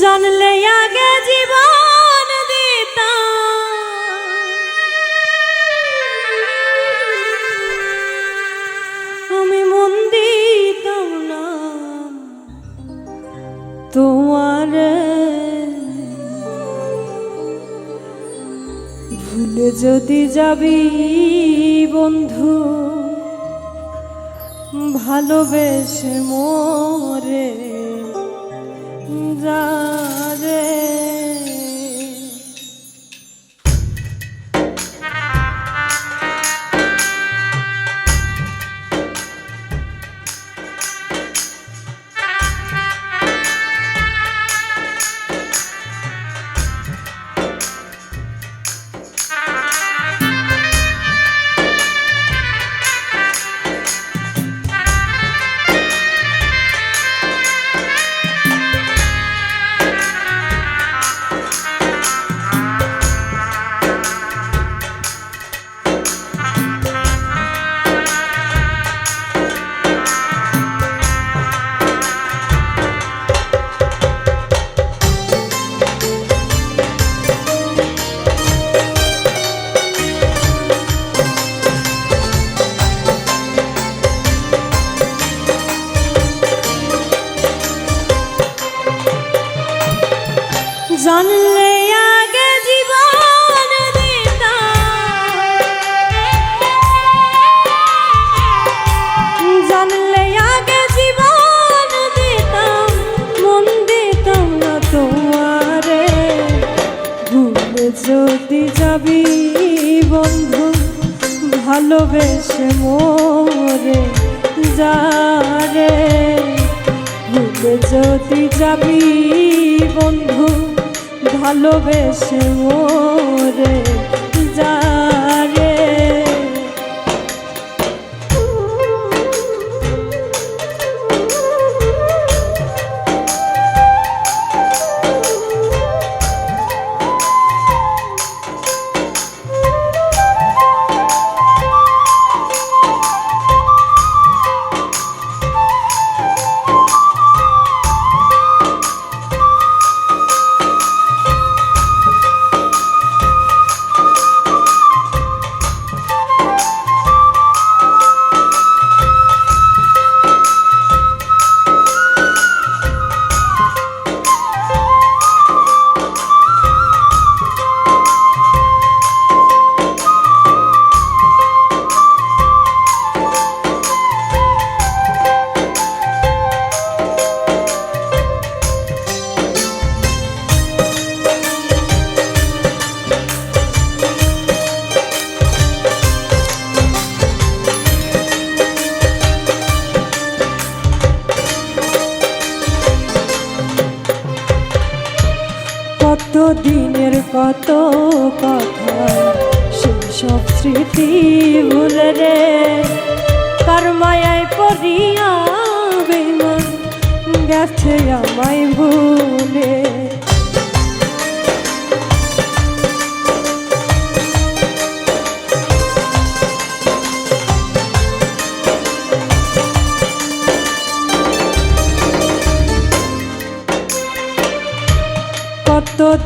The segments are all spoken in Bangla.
জানলে আগে জীবন দিতাম। আমি মন দিতাম না। তোমার ভুলে যদি যাবি বন্ধু, ভালোবেসে মোরে রে যদি যাবি বন্ধু ভালোবেসে মোরে যারে ভুলে যদি যাবি বন্ধু ভালোবেসে মোরে যারে কত দিনের কত কথা, সেই সব স্মৃতি ভুলে রে। কার মায়ায় পড়িয়া বেমন গেছে আমায় ভুলে।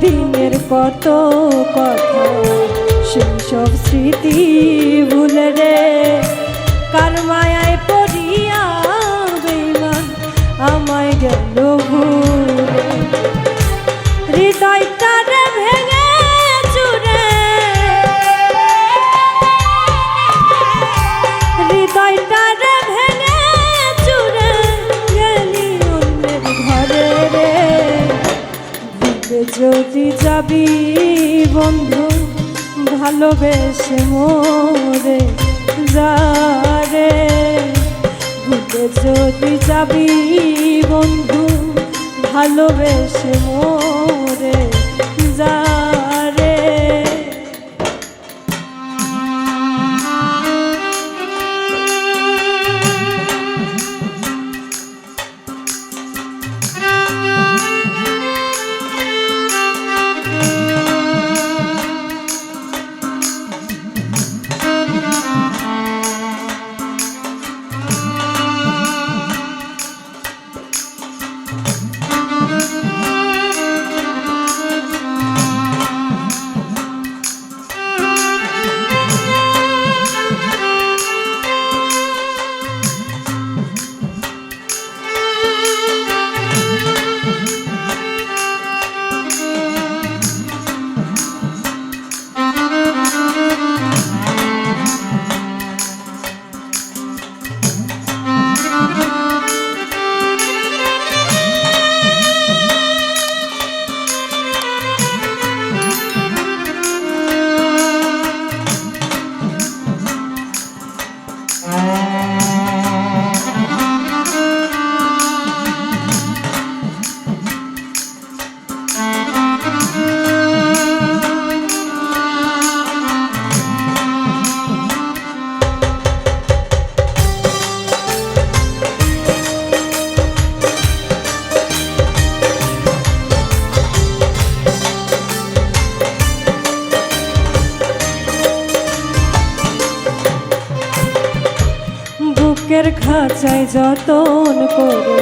দিনের কত কথা সেই সব স্মৃতি ভুলে রে। কার মায়ায় পড়িয়া আমায় গেল ভুলে ভালোবেসে মোরে যারে। ভুলে যদি যাবি বন্ধু ভালোবেসে মোরে যারে খাঁচায় যতন করে।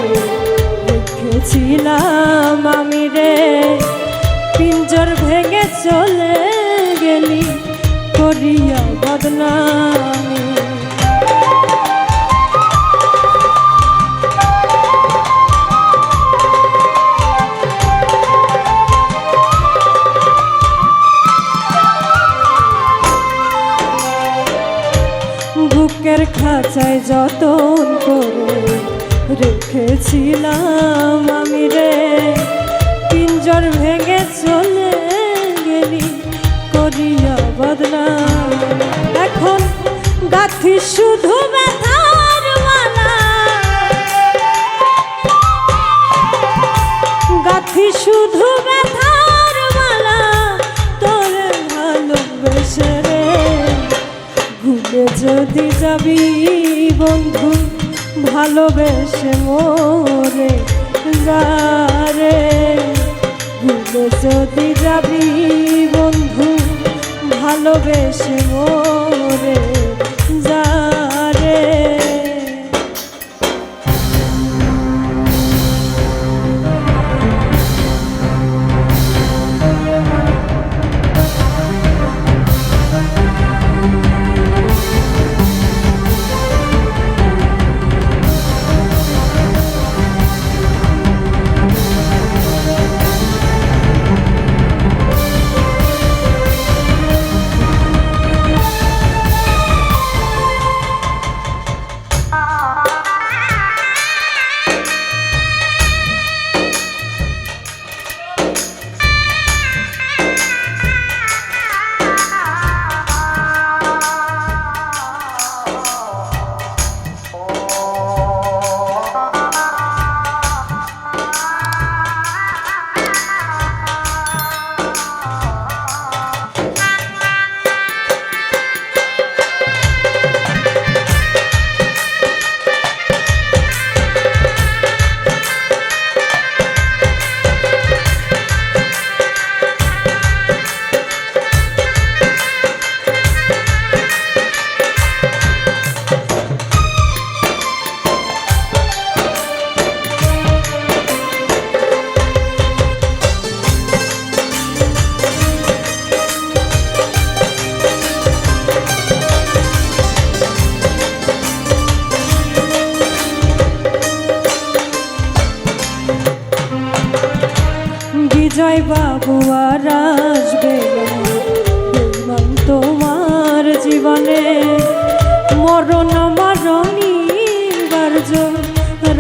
রেখেছিলাম আমি রে পিঞ্জর ভেঙে চলে গেলি করিয়া বদনামি। বুকের খাঁচায় যতন করে রেখেছিলাম আমি রে। পিঞ্জর ভেঙে চলে গেলি, করিয়া বদনাম এখন গাথি শুধু ব্যথার যাবি বন্ধু ভালোবেসে মোরে যারে ভুলে যদি যাবি বন্ধু ভালোবেসে মোরে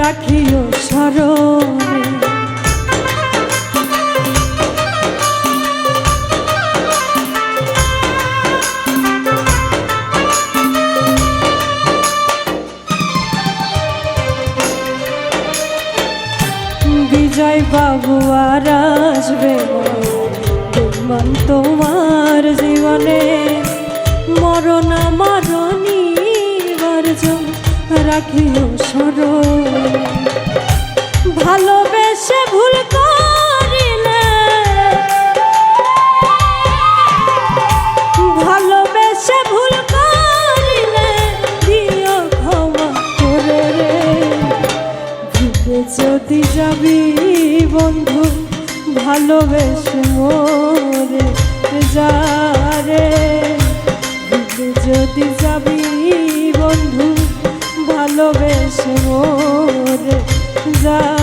রাখিও স্মরণে। বিজয় বাবু আর আসবে মন তোমার জীবনে। মরণ মরণী বর্জ রাখিও স্মরণ। ভালোবেসে ভুল করিলে। ভালোবেসে ভুল করিলে দিও ক্ষমা করে রে। ভুলে যদি যাবি বন্ধু, ভালোবেসে মোরে যারে ভুলে যদি যাবি বন্ধু, ভালোবেসে মোরে যারে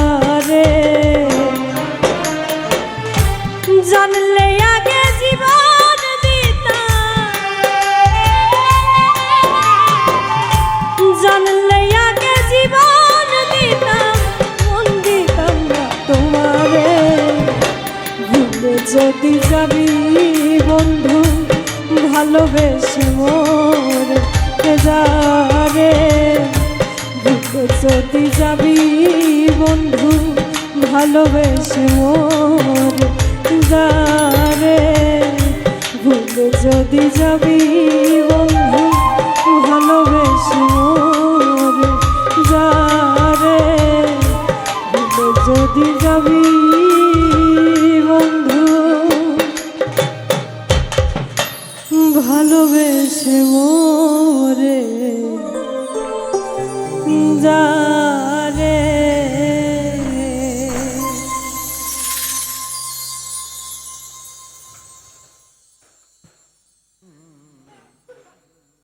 ভালোবেসে মোর যারে যদি যাবি বন্ধু, ভালোবেসে মোর যারে ভুলে যদি যাবি বন্ধু, ভালোবেসে মোর যারে ভুলে যদি যাবি